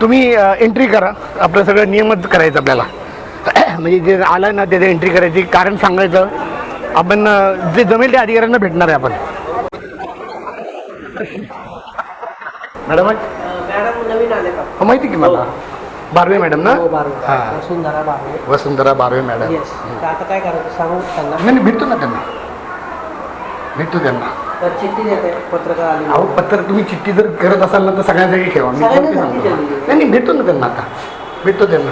तुम्ही एंट्री करा. आपलं सगळं नियमच करायचं आपल्याला. म्हणजे जे आलं ना त्याचं एंट्री करायची कारण सांगायचं आपण जे जमेल त्या अधिकाऱ्यांना भेटणार आहे आपण. मॅडम आहे? मॅडम नवीन आले का हो, माहिती की मला? बारवे मॅडम ना? हो बारवे. वसुंधरा बारवे. वसुंधरा बारवे मॅडम. आता काय करायचं? सांगू त्यांना. नाही, भेटतो ना त्यांना. भेटतो त्यांना. तर चिठ्ठी देते पत्रकार आली. अहो पत्र तुम्ही चिठ्ठी जर करत असाल ना तर सगळ्यांसाठी ठेवा. मी सगळ्यांना कोणती सांगतो सांगितलेली आहे. नाही नाही भेटतो ना त्यांना आता. भेटतो त्यांना.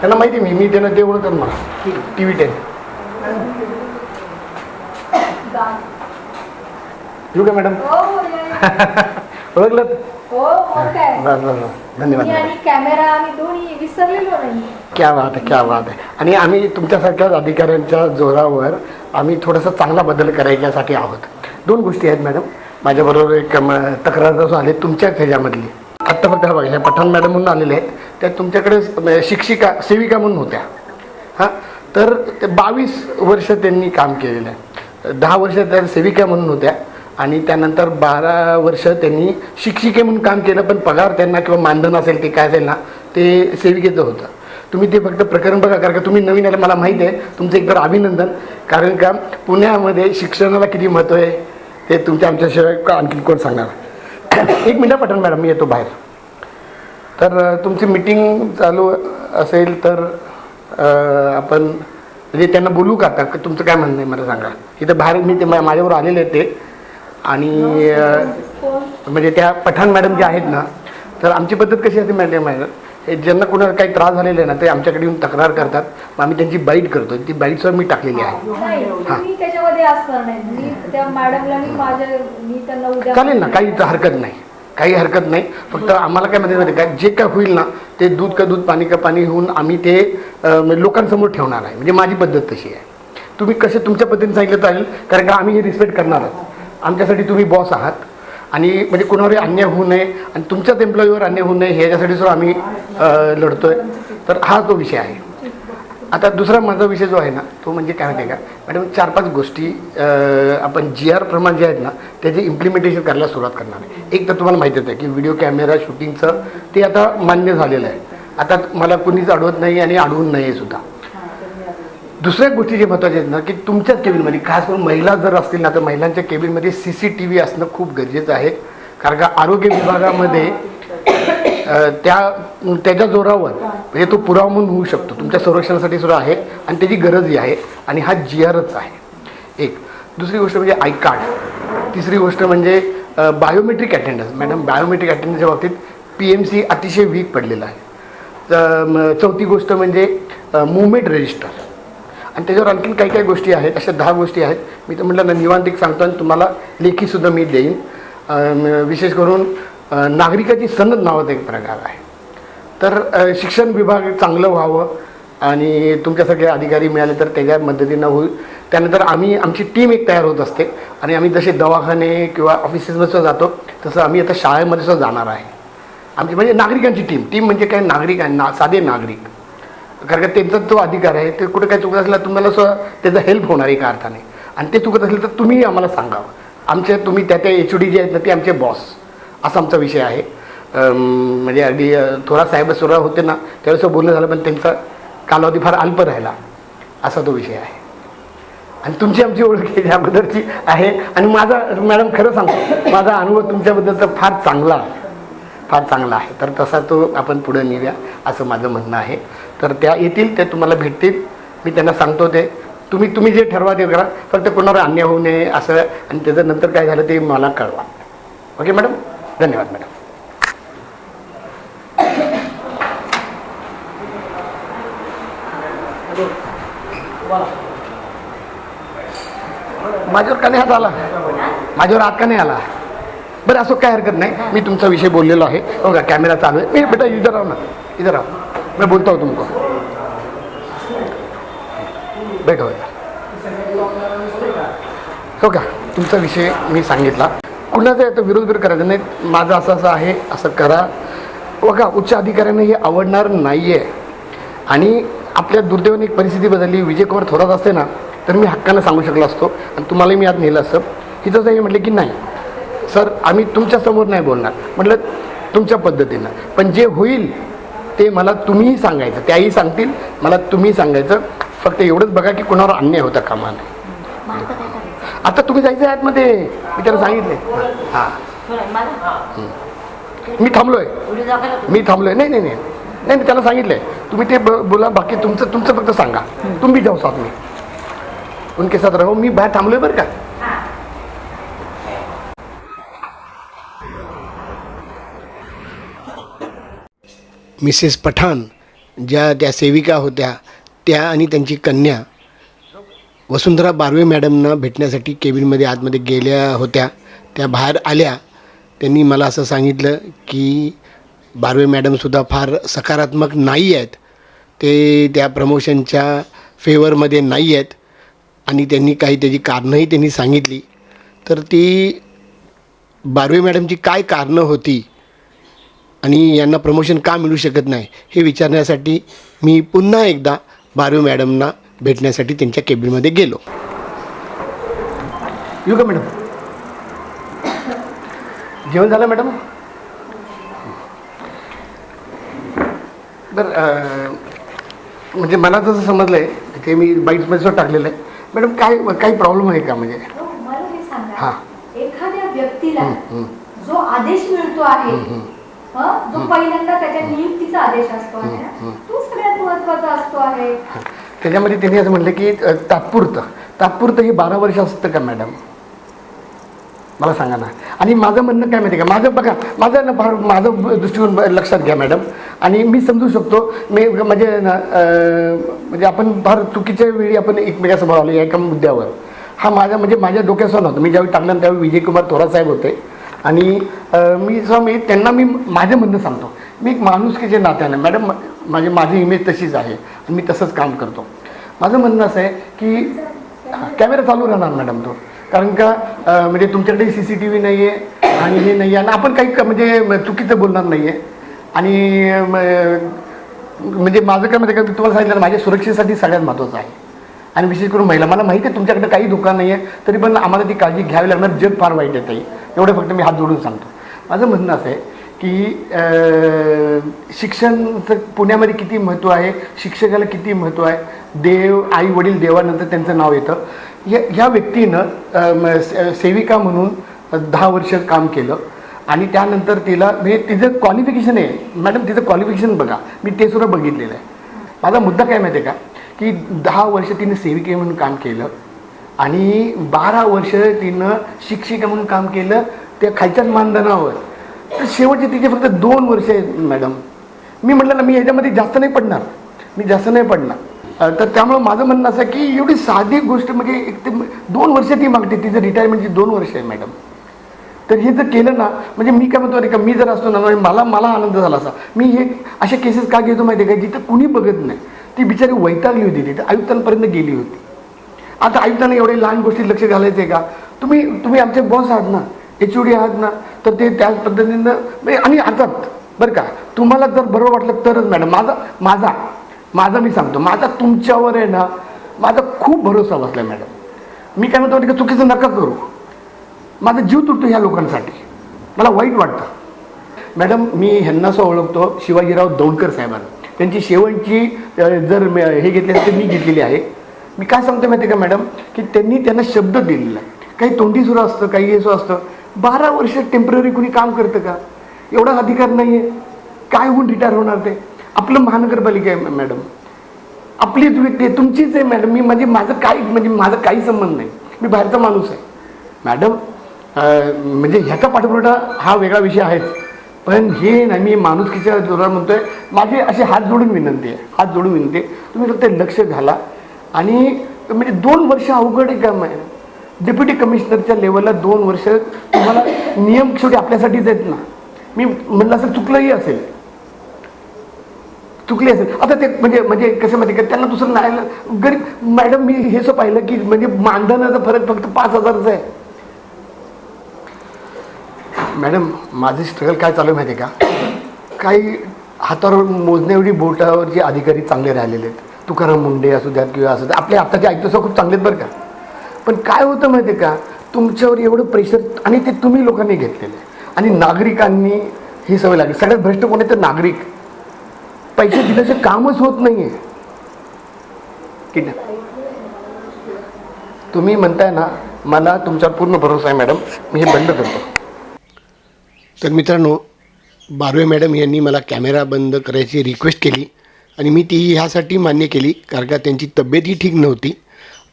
त्यांना माहिती मी. मी त्यांना ते ओळखतात मला टी व्ही टेन. येऊ का मॅडम? हो हो या, या. ओळखलं? हो मग काय? बरं बरं बरं. धन्यवाद मी आणि कॅमेरा आम्ही दोन्ही विसरलेलो नाही क्या बात आहे क्या बात आहे. आणि आम्ही तुमच्यासारख्याच अधिकाऱ्यांच्या जोरावर आम्ही थोडंसं चांगला बदल करायच्यासाठी आहोत. दोन गोष्टी आहेत मॅडम. माझ्याबरोबर एक म, तक्रार आले तुमच्याच ह्याच्यामधली. आत्ता फक्त बघा ह्या पठाण मॅडम म्हणून आलेले आहेत. त्या तुमच्याकडे शिक्षिका सेविका म्हणून होत्या. हां? तर ते बावीस वर्ष त्यांनी काम केलेलं आहे. दहा वर्ष त्या सेविका म्हणून होत्या. आणि त्यानंतर बारा वर्ष त्यांनी शिक्षिके म्हणून काम केलं पण पगार त्यांना किंवा मानधन असेल ते काय असेल ना ते सेविकेचं होतं. तुम्ही ते फक्त प्रकरण बघा कारण का तुम्ही नवीन आले मला माहिती आहे. तुमचं एकदा अभिनंदन कारण का पुण्यामध्ये शिक्षणाला किती महत्त्व आहे? ते तुमच्या आमच्याशिवाय का आणखी कोण सांगणार? एक मिनटं पटन मॅडम मी येतो बाहेर. तर तुमची मीटिंग चालू असेल तर आपण म्हणजे त्यांना बोलू का आता? तुमचं काय म्हणणं आहे मला सांगा. इथं बाहेर मी ते मा- माझ्याबरोबर आलेले ते. आणि म्हणजे त्या पठाण मॅडम ज्या आहेत ना तर आमची पद्धत कशी असते मॅडम मॅडम? हे ज्यांना कोणाला काही त्रास झालेला आहे ना ते आमच्याकडे येऊन तक्रार करतात. मग आम्ही त्यांची बाईट करतो. ती बाईटसुद्धा मी टाकलेली आहे. नाही त्या मॅडमला मी माझ्या मी त्यांना उद्या चालेल ना काही इथं हरकत नाही. काही हरकत नाही. फक्त आम्हाला काय माहिती का जे काय होईल ना ते दूध का दूध पाणी का पाणी होऊन आम्ही ते अं, म्हणजे लोकांसमोर ठेवणार आहे. म्हणजे माझी पद्धत तशी आहे. तुम्ही कसे तुमच्या पद्धतीने सांगितलं चालेल. कारण का आम्ही हे रिस्पेक्ट करणार आहोत. आमच्यासाठी तुम्ही बॉस आहात. आणि म्हणजे कोणावर अन्याय होऊ नये आणि तुमच्याच एम्प्लॉईवर अन्याय होऊ नये ह्याच्यासाठी सुद्धा आम्ही अं, लढतोय. तर हा तो विषय आहे. आता दुसरा माझा विषय जो आहे ना तो म्हणजे काय माहिती आहे का? मॅडम चार पाच गोष्टी आपण जी आर प्रमाण जे आहेत ना त्याचे इम्प्लिमेंटेशन करायला सुरुवात करणार आहे. एक तर तुम्हाला माहितीच आहे की व्हिडिओ कॅमेरा शूटिंगचं ते आता मान्य झालेलं आहे. आता मला कुणीच अडवत नाही आणि अडवून नाही सुद्धा. दुसऱ्या गोष्टी जे महत्त्वाच्या आहेत ना की तुमच्याच केबिनमध्ये खास करून महिला जर असतील ना तर महिलांच्या केबिनमध्ये सी सी टी व्ही असणं खूप गरजेचं आहे. कारण का आरोग्य विभागामध्ये त्या त्याच्या जोरावर म्हणजे तो पुरावा म्हणून होऊ शकतो. तुमच्या संरक्षणासाठी सुद्धा आहे आणि त्याची गरजही आहे आणि हा जी आरच आहे. एक. दुसरी गोष्ट म्हणजे आय कार्ड. तिसरी गोष्ट म्हणजे बायोमेट्रिक अटेंडन्स मॅडम बायोमेट्रिक अटेंडन्सच्या बाबतीत पी एम सी अतिशय वीक पडलेला आहे. तर, चौथी गोष्ट म्हणजे मुवमेंट रजिस्टर आणि त्याच्यावर आणखीन काही काही गोष्टी आहेत. अशा दहा गोष्टी आहेत. मी तर म्हटलं ना निवांत एक सांगतो आणि तुम्हाला लेखीसुद्धा मी देईन. विशेष करून नागरिकाची सनद नावाचा एक प्रकार आहे. तर शिक्षण विभाग चांगलं व्हावं आणि तुमच्यासारखे अधिकारी मिळाले तर त्याच्या मदतीनं होईल. त्यानंतर आम्ही आमची टीम एक तयार होत असते आणि आम्ही जसे दवाखाने किंवा ऑफिसेसमध्ये सुद्धा जातो तसं आम्ही आता शाळेमध्ये सुद्धा जाणार आहे. आमची म्हणजे नागरिकांची टीम टीम म्हणजे काय? नागरिक आहे ना साधे नागरिक. कारण का त्यांचा जो अधिकार आहे ते कुठे काय चुकत असला तुम्हाला सुद्धा त्याचा हेल्प होणार एका अर्थाने. आणि ते चुकत असेल तर तुम्ही आम्हाला सांगावं. आमचे तुम्ही त्या त्या एच डी जे आहेत ना ते आमचे बॉस असा आमचा विषय आहे. म्हणजे अगदी थोडा साहेब सुरा होते ना त्यावेळेस बोलणं झालं पण त्यांचा कालावधी फार अल्प राहिला. असा तो विषय आहे. आणि तुमची आमची ओळख आहे अगोदरची आहे. आणि माझा मॅडम खरं सांगतो माझा अनुभव तुमच्याबद्दलचा फार चांगला आहे. फार चांगला आहे. तर तसा तो आपण पुढे नेऊया असं माझं म्हणणं आहे. तर त्या येतील ते तुम्हाला भेटतील. मी त्यांना सांगतो ते. तुम्ही तुम्ही जे ठरवा ते करा. फक्त कोणावर अन्याय होऊ नये असं. आणि त्याचं नंतर काय झालं ते मला कळवा. Okay madam? धन्यवाद मॅडम. माझ्यावर का नाही हात आला? माझ्यावर हात का नाही आला? बरं असं काय हरकत नाही. मी तुमचा विषय बोललेलो आहे. हो का कॅमेरा चालू आहे. मी बेटा इधर राहू ना. इधर राहू. मी बोलतो तुमको. बेटा हो का तुमचा विषय मी सांगितला. कुणाचा याचा विरोध बिरोध करायचा नाही. माझं असं असं आहे असं करा. बघा उच्च अधिकाऱ्यांना हे आवडणार नाही आहे आणि आपल्या दुर्दैवाने एक परिस्थिती बदलली. विजय कुमार थोरात असते ना तर मी हक्कानं सांगू शकलो असतो. आणि तुम्हालाही मी आज नेलं असतं. हिथं हे म्हटलं की नाही सर आम्ही तुमच्यासमोर नाही बोलणार. म्हटलं तुमच्या पद्धतीनं. पण जे होईल ते मला तुम्हीही सांगायचं. त्याही सांगतील मला तुम्ही सांगायचं. फक्त एवढंच बघा की कोणावर अन्याय होता कामा मग आता तुम्ही जायचं आहे आतमध्ये. मी त्याला सांगितले हां मी थांबलोय. मी थांबलोय. नाही नाही नाही. नाही नाही, त्याला सांगितलंय. तुम्ही ते ब- बोला बाकी तुमचं तुमचं फक्त सांगा. तुम्ही जाऊ साथ मी. उनके साथ राहू मी बाहेर थांबलोय बरं का? मिसेस पठाण ज्या त्या सेविका होत्या त्या आणि त्यांची कन्या वसुंधरा बारवे मॅडमना भेटण्यासाठी केबिनमध्ये आतमध्ये गेल्या होत्या. त्या बाहेर आल्या. त्यांनी मला असं सांगितलं की बारवे मॅडमसुद्धा फार सकारात्मक नाही आहेत. ते त्या प्रमोशनच्या फेवरमध्ये नाही आहेत. आणि त्यांनी काही त्याची कारणंही त्यांनी सांगितली. तर ती बारवे मॅडमची काय कारणं होती? आणि यांना प्रमोशन का मिळू शकत नाही? हे विचारण्यासाठी मी पुन्हा एकदा बारवे मॅडमना भेटण्यासाठी त्यांच्या केबिनमध्ये गेलो. येऊ का मॅडम जेवण झालं मॅडम बरं म्हणजे मला जसं समजलं आहे ते मी बाईट्समध्ये टाकलेलं आहे. मॅडम काय काही प्रॉब्लेम आहे का म्हणजे? हो. एखाद्या व्यक्तीला. जो आदेश मिळतो आहे हं, जो पहिल्यांदा त्याच्या नियुक्तीचा आदेश असतो आहे तो सगळ्यात महत्त्वाचा असतो आहे. त्याच्यामध्ये त्यांनी असं म्हटलं की तात्पुरतं. तात्पुरतं हे बारा वर्ष असतं का मॅडम? मला सांगा ना. आणि माझं म्हणणं काय माहिती का? माझं बघा माझं ना फार माझं दृष्टिकोन लक्षात घ्या मॅडम. आणि मी समजू शकतो मी म्हणजे ना म्हणजे आपण फार चुकीच्या वेळी आपण एकमेकासमोर आलो या एका मुद्द्यावर. हा माझा म्हणजे माझ्या डोक्यासह नव्हतं. मी ज्यावेळी टाकलं ना त्यावेळी विजयकुमार थोरासाहेब होते. आणि मी जेव्हा मी त्यांना मी माझं म्हणणं सांगतो. मी एक माणुसकीच्या नात्याने मॅडम माझी माझी इमेज तशीच आहे. आणि मी तसंच काम करतो. माझं म्हणणं असं आहे की कॅमेरा चालू राहणार मॅडम तो. कारण का म्हणजे तुमच्याकडे सी सी टी व्ही नाही आहे आणि हे नाही आहे आणि आपण काही म्हणजे चुकीचं बोलणार नाही आहे आणि म्हणजे माझं काय माहिती का मी तुम्हाला सांगितलं माझ्या सुरक्षेसाठी सगळ्यात महत्त्वाचं आहे. आणि विशेष करून महिला मला माहिती आहे तुमच्याकडे काही दुकान नाही आहे तरी पण आम्हाला ती काळजी घ्यावी लागणार जग फार वाईट येत आहे एवढं फक्त मी हात जोडून सांगतो. माझं म्हणणं असं आहे की शिक्षणचं पुण्यामध्ये किती महत्त्व आहे शिक्षकाला किती महत्त्व आहे देव आई वडील देवानंतर त्यांचं नाव येतं. या ह्या व्यक्तीनं से- सेविका म्हणून दहा वर्ष काम केलं. आणि त्यानंतर तिला म्हणजे तिचं क्वालिफिकेशन आहे. मॅडम तिचं क्वालिफिकेशन बघा. मी ते सुद्धा बघितलेलं आहे. माझा मुद्दा काय माहिती आहे का? की दहा वर्ष तिने सेविके म्हणून काम केलं आणि बारा वर्ष तिनं शिक्षिका म्हणून काम केलं त्या खायच्याच मानधनावर. तर शेवटचे तिचे फक्त दोन वर्ष आहेत मॅडम मी म्हटलं ना मी ह्याच्यामध्ये जास्त नाही पडणार. मी जास्त नाही पडणार. तर त्यामुळं माझं म्हणणं असं आहे की एवढी साधी गोष्ट म्हणजे एक ते दोन वर्ष ती मागते. तिचं रिटायरमेंटची दोन वर्ष आहे मॅडम तर हे जर केलं ना म्हणजे मी काय म्हणतो अरे का मी जर असतो ना म्हणजे मला मला आनंद झाला असा. मी हे अशा केसेस का घेतो माहिती आहे का? जिथं कुणी बघत नाही. ती बिचारी वैतागली होती तिथं आयुक्तांपर्यंत गेली होती. आता आयुक्तांना एवढे लहान गोष्टी लक्ष घालायचं आहे का? तुम्ही तुम्ही आमचे बॉस आहात ना एच ओ डी आहात ना तर ते त्याच पद्धतीनं म्हणजे आणि आतात बरं का तुम्हाला जर बरोबर वाटलं तरच मॅडम माझा माझा माझा मी सांगतो माझा तुमच्यावर आहे ना माझा खूप भरोसा बसला मॅडम. मी काय म्हणतो माहिती का चुकीचं नका करू. माझा जीव तुटतो ह्या लोकांसाठी. मला वाईट वाटतं. मॅडम मी ह्यांना असं ओळखतो शिवाजीराव दौंडकर साहेबांना. त्यांची शेवटची जर हे घेतली तर मी घेतलेली आहे. मी काय सांगतो माहिती आहे का मॅडम? की त्यांनी त्यांना शब्द दिलेला आहे. काही तोंडी सुरू असतं काही हे सुरू असतं. बारा वर्ष टेंपररी कुणी काम करतं का? एवढा अधिकार नाही आहे काय होऊन रिटायर होणार ते? आपलं महानगरपालिका आहे मॅडम. आपलीच व्यक्ती आहे तुमचीच आहे मॅडम. मी म्हणजे माझं काही म्हणजे माझा काही संबंध नाही. मी बाहेरचा माणूस आहे. मॅडम म्हणजे ह्याचा पाठपुरवठा हा वेगळा विषय आहेच पण हे नाही मी माणुसकीच्या जोरावर म्हणतोय. माझे असे हात जोडून विनंती आहे. हात जोडून विनंती आहे. तुम्ही फक्त लक्ष घाला. आणि म्हणजे दोन वर्ष अवघड आहे काम आहे डेप्युटी कमिशनरच्या लेवलला दोन वर्ष तुम्हाला नियम शेवटी आपल्यासाठीच आहेत ना. मी म्हणलं असं चुकलंही असेल. चुकली असेल. आता ते म्हणजे म्हणजे कसं माहिती का? त्यांना दुसरं नाही गरीब मॅडम मी हे पाहिलं की म्हणजे मानधनाचा फरक फक्त पाच हजारचा आहे. मॅडम माझं स्ट्रगल काय चालू आहे माहिती आहे का? काही हातावर मोजण्या एवढी बोटावरचे अधिकारी चांगले राहिलेले आहेत. तुकाराम मुंडे असू द्यात किंवा असू द्या आपल्या आत्ताचे ऐकतो खूप चांगले आहेत बरं का. पण काय होतं माहिती आहे का? तुमच्यावर एवढं प्रेशर आणि ते तुम्ही लोकांनी घेतलेलं आहे. आणि नागरिकांनी ही सवय लागली. सगळ्यात भ्रष्ट कोण आहे तर नागरिक. पैसे दिल्याचे कामच होत नाहीये. की आहे तुम्ही म्हणताय ना मला तुमच्यावर पूर्ण भरोसा आहे मॅडम. मी हे बंद करतो. तर मित्रांनो बारवे मॅडम यांनी मला कॅमेरा बंद करायची रिक्वेस्ट केली आणि मी ती ह्यासाठी मान्य केली कारण का त्यांची तब्येतही ठीक नव्हती.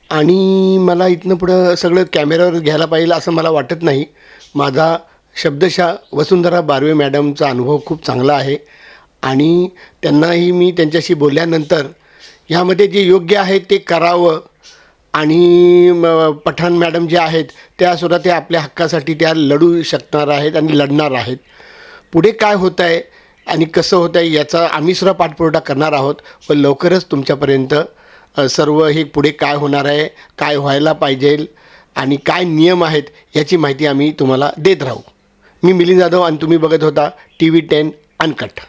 आणि मला इथनं पुढं सगळं कॅमेऱ्यावर घ्यायला पाहिजे असं मला वाटत नाही. माझा शब्दशा वसुंधरा बारवे मॅडमचा अनुभव खूप चांगला आहे. आणि त्यांनाही मी त्यांच्याशी बोलल्यानंतर ह्यामध्ये जे योग्य आहे ते करावं. आणि म- पठाण मॅडम जे आहेत त्यासुद्धा ते आपल्या हक्कासाठी त्या लढू शकणार आहेत आणि लढणार आहेत. पुढे काय होत आहे आणि कसं होत आहे याचा आम्ही सुद्धा पाठपुरवठा करणार आहोत. व लवकरच तुमच्यापर्यंत सर्व हे पुढे काय होणार आहे काय व्हायला पाहिजे आणि काय नियम आहेत याची माहिती आम्ही तुम्हाला देत राहू. मी मिलिंद जाधव आणि तुम्ही बघत होता टी व्ही टेन अनकट.